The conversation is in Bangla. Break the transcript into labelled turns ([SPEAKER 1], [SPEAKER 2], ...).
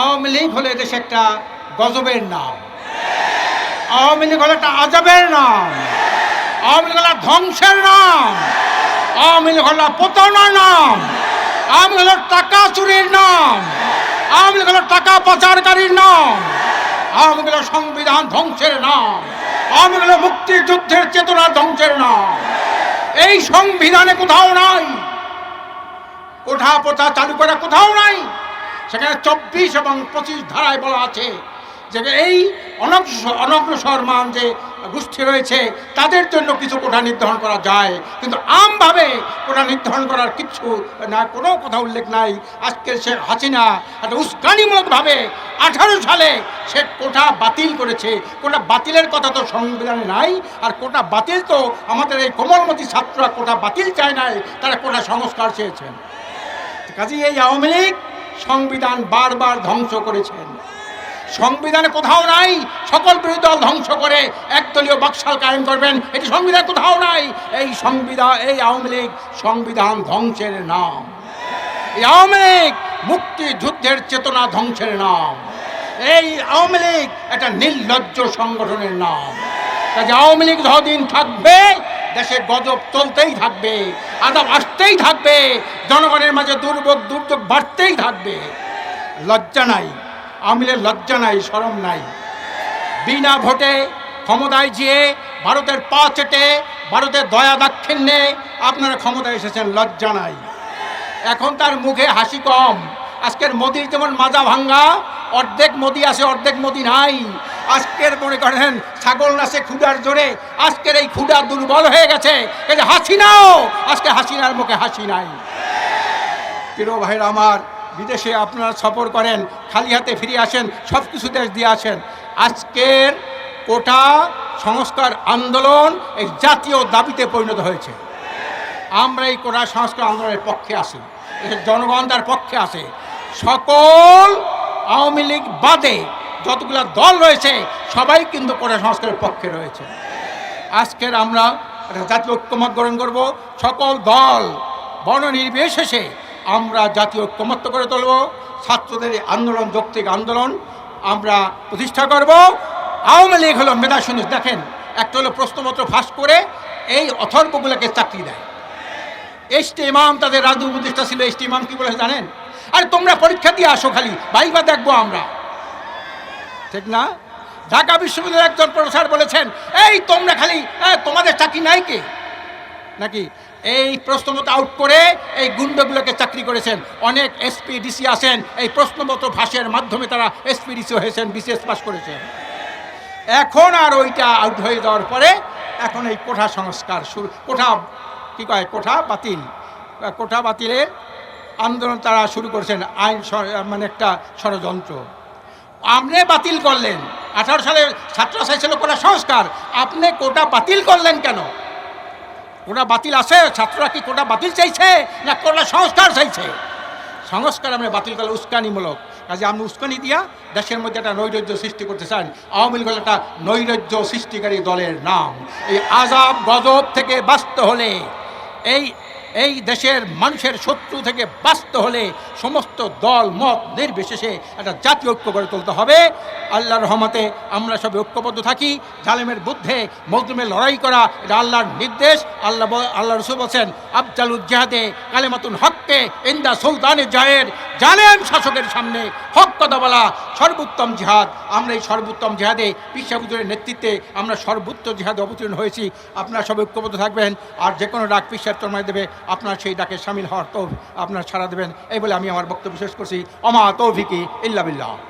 [SPEAKER 1] আওয়ামী লীগ হলো এদেশে একটা গজবের নাম। আওয়ামী লীগ হলো একটা আজবের নাম। আওয়ামী লীগ হলো ধ্বংসের নাম। আওয়ামী লীগ হলো পতনার নাম। আওয়ামী লীগ হলো টাকা চুরির নাম। আওয়ামী লীগ হলো টাকা পাচারকারীর নাম। আওয়ামী লীগ সংবিধান ধ্বংসের নাম। আওয়ামী লীগ মুক্তিযুদ্ধের চেতনা ধ্বংসের নাম। এই সংবিধানে কোথাও নাই। কোঠা পোথা চালু করা কোথাও নাই। সেখানে চব্বিশ এবং পঁচিশ ধারায় বলা আছে যে এই অনগ্রসর অনগ্রসর মান যে গোষ্ঠী রয়েছে, তাদের জন্য কিছু কোঠা নির্ধারণ করা যায়। কিন্তু আমভাবে কোঠা নির্ধারণ করার কিছু না, কোনো কথা উল্লেখ নাই। আজকের সে হাসিনা একটা উস্কানিমূলকভাবে আঠারো সালে সে কোঠা বাতিল করেছে। কোটা বাতিলের কথা তো সংবিধানে নাই, আর কোটা বাতিল তো আমাদের এই কোমলমতি ছাত্ররা কোটা বাতিল চায় নাই, তারা কোটা সংস্কার চেয়েছেন। কাজে এই আওয়ামী লীগ সংবিধান বারবার ধ্বংস করেছেন। সংবিধানে কোথাও নাই, সকল বিরোধী দল ধ্বংস করে একদলীয় বাকশাল কায়েম করবেন। এটি সংবিধান কোথাও নাই। এই সংবিধান, এই আওয়ামী লীগ সংবিধান ধ্বংসের নাম। এই আওয়ামী লীগ মুক্তিযুদ্ধের চেতনা ধ্বংসের নাম। এই আওয়ামী লীগ একটা নির্লজ্জ সংগঠনের নাম। কাজে আওয়ামী লীগ যতদিন থাকবে দেশে গজব চলতেই থাকবে, আদাব আসতেই থাকবে, জনগণের মাঝে দুর্ভোগ, দুর্যোগ বাড়তেই থাকবে। লজ্জা নাই আওয়ামী লীগের লজ্জা নাই সরম নাই। বিনা ভোটে ক্ষমতায় যেয়ে ভারতের পা চেটে, ভারতের দয়া দাক্ষিণ্যে আপনারা ক্ষমতায় এসেছেন, লজ্জা নাই। এখন তার মুখে হাসি কম। আজকের মোদির যেমন মাজা ভাঙ্গা, অর্ধেক মোদি আছে, অর্ধেক মোদি নাই। আজকের মনে করেন ছাগল নাচে ক্ষুদার জোরে, আজকের এই ক্ষুদা দুর্বল হয়ে গেছে। এই যে হাসিনাও আজকে হাসিনার মুখে হাসি নাই। প্রিয় ভাইরা আমার, বিদেশে আপনারা সফর করেন, খালি হাতে ফিরে আসেন সব কিছু দেশ দিয়ে আসেন। আজকের কোটা সংস্কার আন্দোলন এই জাতীয় দাবিতে পরিণত হয়েছে। আমরা এই কোটা সংস্কার আন্দোলনের পক্ষে আসি জনগণ তার পক্ষে আসে সকল আওয়ামী লীগ বাদে যতগুলো দল রয়েছে, সবাই কিন্তু কোটা সংস্কারের পক্ষে রয়েছে। আজকের আমরা জাতীয় ঐক্যমত গ্রহণ করব। সকল দল বর্ণ নির্বিশেষে আমরা জাতীয় ঐক্যমত্য করে তুলব। ছাত্রদের আন্দোলন, যৌক্তিক আন্দোলন আমরা প্রতিষ্ঠা করব। আওয়ামী লীগ হলো মেধা দেখেন, একটা হলো প্রশ্নপত্র ফাঁস করে এই অথর্বগুলোকে চাকরি দেয়। এসটি ইমাম, তাদের রাজু উপদেষ্টা ছিল এসটি ইমাম, কি বলে জানেন? আর তোমরা পরীক্ষা দিয়ে আসো খালি, বাইবা দেখব আমরা। ঠিক না? ঢাকা বিশ্ববিদ্যালয়ের একজন প্রফেসর বলেছেন, এই, তোমরা খালি তোমাদের চাকরি নাই কে? নাকি? এই প্রশ্নপত্র আউট করে এই গুন্ডগুলোকে চাকরি করেছেন। অনেক এসপি ডিসি আছেন, এই প্রশ্নপত্র ভাষের মাধ্যমে তারা এসপি ডিসি হয়েছেন বিশেষ পাস করেছেন। এখন আর ওইটা আউট হয়ে যাওয়ার পরে এখন এই কোঠা সংস্কার শুরু, কোঠা কী কয়, কোঠা বাতিল। কোঠা বাতিলের আন্দোলন তারা শুরু করেছেন, আইন মানে একটা ষড়যন্ত্র। আপনি বাতিল করলেন। আঠারো সালে ছাত্র চাইছিল কোটা সংস্কার। আপনি কোটা বাতিল করলেন কেন? কোটা বাতিল আছে, ছাত্ররা কি কোটা বাতিল চাইছে না কোটা সংস্কার চাইছে? সংস্কার আমরা বাতিল করলে উস্কানিমূলক। কাজে আপনি উস্কানি দিয়া দেশের মধ্যে একটা নৈরাজ্য সৃষ্টি করতে চান। আওয়ামী লীগ একটা নৈরাজ্য সৃষ্টিকারী দলের নাম। এই আজাব, গজব থেকে বাঁচতে হলে এই এই দেশের মানুষের শত্রু থেকে বাঁচতে হলে সমস্ত দল, মত নির্বিশেষে একটা জাতীয় ঐক্য গড়ে তুলতে হবে। আল্লাহর রহমতে আমরা সবে ঐক্যবদ্ধ থাকি। জালেমের বুদ্ধে মজলুমের লড়াই করা, এটা আল্লাহর নির্দেশ। আল্লাহ আল্লাহ রসুল বলছেন, আফজালুল জেহাদে কালেমাতুন হককে ইন্দা সুলতানে জায়ের। জালেম শাসকের সামনে হক কথা বলা সর্বোত্তম জিহাদ। আমরা এই সর্বোত্তম জিহাদে পিসাবুজুরের নেতৃত্বে আমরা সর্বোচ্চ জিহাদে অবতীর্ণ হয়েছি। আপনারা সব ঐক্যবদ্ধ থাকবেন। আর যে কোনো ডাক পিসার তন্ময় দেবে। আপনার সেই ডাকে সামিল হওয়ার তো আপনার ছাড়া দেবেন। এই বলে আমি আমার বক্তব্য শেষ করছি। অমা তৌফিকি ইল্লা বিল্লাহ।